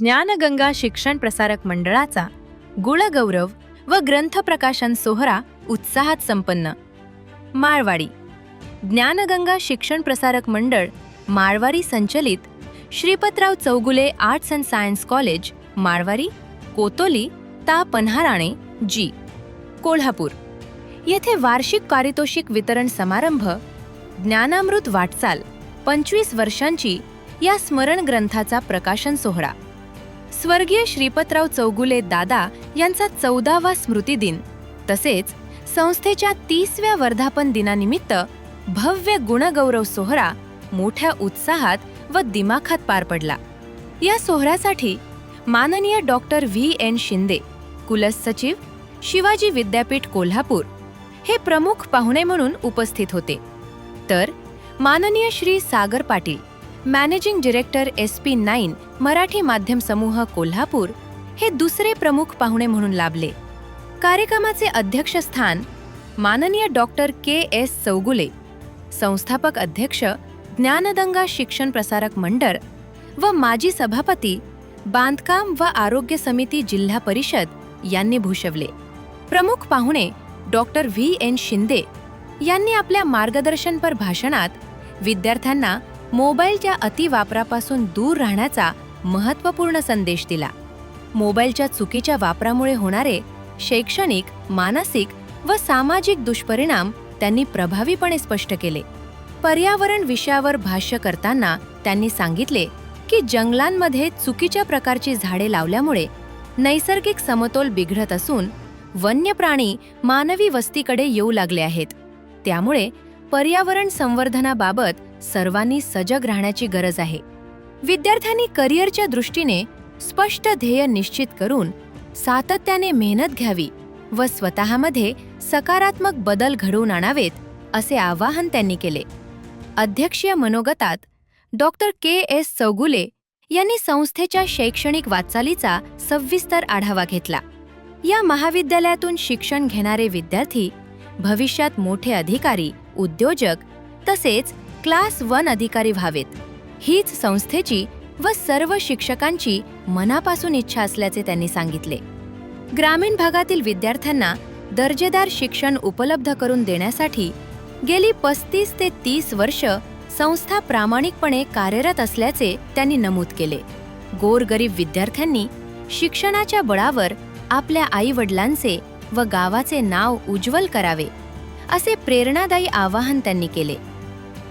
ज्ञानगंगा शिक्षण प्रसारक मंडळाचा गुणगौरव व ग्रंथ प्रकाशन सोहळा उत्साहात संपन्न. माळवाडी. ज्ञानगंगा शिक्षण प्रसारक मंडळ माळवारी संचलित Shripatrao Chougule arts and science college Malwari Kotoli ता पन्हाराणे जी. कोल्हापूर. येथे वार्षिक पारितोषिक वितरण समारंभ ज्ञानामृत वाटचाल पंचवीस वर्षांची या स्मरण ग्रंथाचा प्रकाशन सोहळा. स्वर्गीय श्रीपतराव चौगुले दादा यांचा चौदावा स्मृतिदिन तसेच संस्थेच्या तीसव्या वर्धापन दिनानिमित्त भव्य गुणगौरव सोहळा मोठ्या उत्साहात व दिमाखात पार पडला. या सोहळ्यासाठी माननीय डॉक्टर व्ही. एन. शिंदे कुलस सचिव शिवाजी विद्यापीठ कोल्हापूर हे प्रमुख पाहुणे म्हणून उपस्थित होते. तर माननीय Shri Sagar Patil managing director S P nine Marathi माध्यम समूह कोल्हापूर हे दुसरे प्रमुख पाहुणे म्हणून लाभले. कार्यक्रमाचे अध्यक्षस्थान माननीय डॉक्टर के एस चौगुले संस्थापक अध्यक्ष ज्ञानदंगा शिक्षण प्रसारक मंडळ व माजी सभापती बांधकाम व आरोग्य समिती जिल्हा परिषद यांनी भूषवले. प्रमुख पाहुणे डॉक्टर व्ही एन शिंदे यांनी आपल्या मार्गदर्शनपर भाषणात विद्यार्थ्यांना मोबाईलच्या अतिवापरापासून दूर राहण्याचा महत्त्वपूर्ण संदेश दिला. मोबाईलच्या चुकीच्या वापरामुळे होणारे शैक्षणिक मानसिक व सामाजिक दुष्परिणाम त्यांनी प्रभावीपणे स्पष्ट केले. पर्यावरण विषयावर भाष्य करताना त्यांनी सांगितले की जंगलांमध्ये चुकीच्या प्रकारची झाडे लावल्यामुळे नैसर्गिक समतोल बिघडत असून वन्य प्राणी मानवी वस्तीकडे येऊ लागले आहेत. त्यामुळे पर्यावरण संवर्धनाबाबत सर्वांनी सजग राहण्याची गरज आहे. विद्यार्थ्यांनी करिअरच्या दृष्टीने स्पष्ट ध्येय निश्चित करून सातत्याने मेहनत घ्यावी व स्वतःमध्ये सकारात्मक बदल घडवून आणावेत असे आवाहन त्यांनी केले. अध्यक्षीय मनोगतात डॉक्टर के. एस. चौगुले यांनी संस्थेच्या शैक्षणिक वाटचालीचा सविस्तर आढावा घेतला. या महाविद्यालयातून शिक्षण घेणारे विद्यार्थी भविष्यात मोठे अधिकारी उद्योजक तसेच क्लास वन अधिकारी व्हावेत. हीच संस्थेची व सर्व शिक्षकांची मनापासून इच्छा असल्याचे त्यांनी सांगितले. ग्रामीण भागातील विद्यार्थ्यांना दर्जेदार शिक्षण उपलब्ध करून देण्यासाठी गेली पस्तीस ते तीस वर्ष संस्था प्रामाणिकपणे कार्यरत असल्याचे त्यांनी नमूद केले. गोरगरीब विद्यार्थ्यांनी शिक्षणाच्या बळावर आपल्या आईवडिलांचे व गावाचे नाव उज्ज्वल करावे असे प्रेरणादायी आवाहन त्यांनी केले.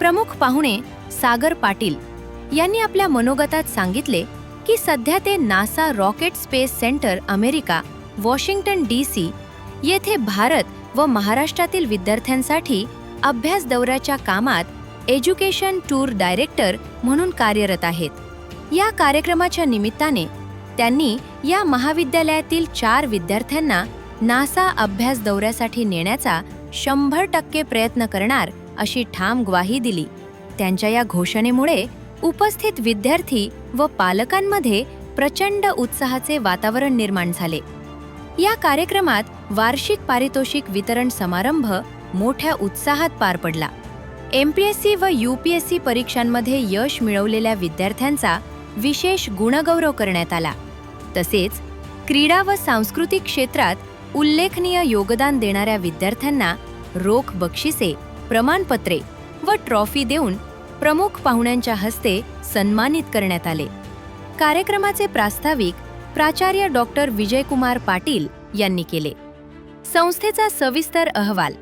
प्रमुख पाहुणे सागर पाटील यांनी आपल्या मनोगतात सांगितले की सध्या ते NASA rocket space center America Washington D C येथे भारत व महाराष्ट्रातील विद्यार्थ्यांसाठी अभ्यास दौऱ्याच्या कामात एज्युकेशन टूर डायरेक्टर म्हणून कार्यरत आहेत. या कार्यक्रमाच्या निमित्ताने त्यांनी या महाविद्यालयातील चार विद्यार्थ्यांना नासा अभ्यास दौऱ्यासाठी नेण्याचा शंभर टक्के प्रयत्न करणार अशी ठाम ग्वाही दिली. त्यांच्या या घोषणेमुळे उपस्थित विद्यार्थी व पालकांमध्ये प्रचंड उत्साहाचे वातावरण निर्माण झाले. या कार्यक्रमात वार्षिक पारितोषिक वितरण समारंभ मोठ्या उत्साहात पार पडला. एम पी एस सी व यू पी एस सी परीक्षांमध्ये यश मिळवलेल्या विद्यार्थ्यांचा विशेष गुणगौरव करण्यात आला. तसेच क्रीडा व सांस्कृतिक क्षेत्रात उल्लेखनीय योगदान देणाऱ्या विद्यार्थ्यांना रोख बक्षिसे प्रमाणपत्रे व ट्रॉफी देऊन प्रमुख पाहुण्यांच्या हस्ते सन्मानित करण्यात आले. कार्यक्रमाचे प्रास्ताविक प्राचार्य डॉक्टर विजयकुमार पाटील यांनी केले. संस्थेचा सविस्तर अहवाल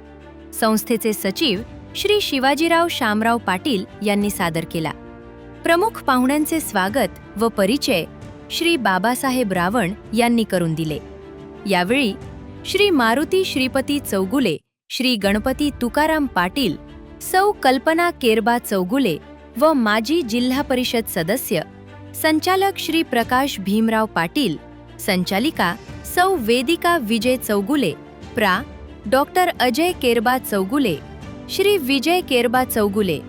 संस्थेचे सचिव श्री शिवाजीराव शामराव पाटील यांनी सादर केला. प्रमुख पाहुण्यांचे स्वागत व परिचय श्री बाबासाहेब रावण यांनी करून दिले. यावेळी श्री मारुती श्रीपती चौगुले श्री गणपती तुकाराम पाटील सौ कल्पना केरबा चौगुले व माजी जिल्हा परिषद सदस्य संचालक श्री प्रकाश भीमराव पाटील संचालिका सौ वेदिका विजय चौगुले प्रा. डॉक्टर अजय केरबा चौगुले श्री विजय केरबा चौगुले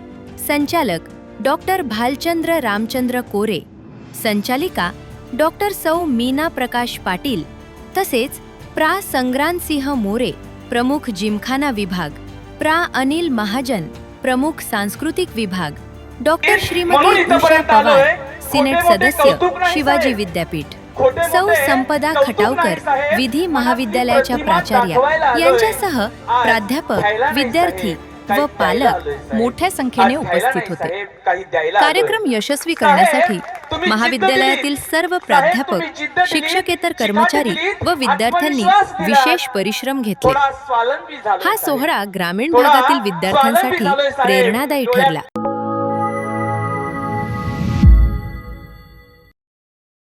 संचालक डॉक्टर भालचंद्र रामचंद्र कोरे संचालिका डॉक्टर सौ मीना प्रकाश पाटील तसेच प्रा. संग्रामसिंह मोरे प्रमुख जिमखाना विभाग प्रा अनिल महाजन प्रमुख सांस्कृतिक विभाग डॉक्टर श्रीमती उषा पवार सिनेट सदस्य शिवाजी. विद्यापीठ सौ संपदा खटावकर. विधी महाविद्यालयाच्या प्राचार्या. यांच्यासह प्राध्यापक विद्यार्थी व पालक. मोठ्या संख्येने उपस्थित होते. कार्यक्रम यशस्वी करण्यासाठी महाविद्यालयातील. सर्व प्राध्यापक शिक्षकेतर कर्मचारी व विद्यार्थ्यांनी. विशेष परिश्रम घेतले हा. सोहळा ग्रामीण भागातील विद्यार्थ्यांसाठी. प्रेरणादायी ठरला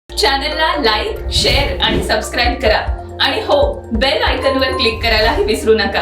चॅनलला लाईक शेअर आणि सबस्क्राईब करा आणि हो बेल आयकॉनवर क्लिक करायलाही विसरू नका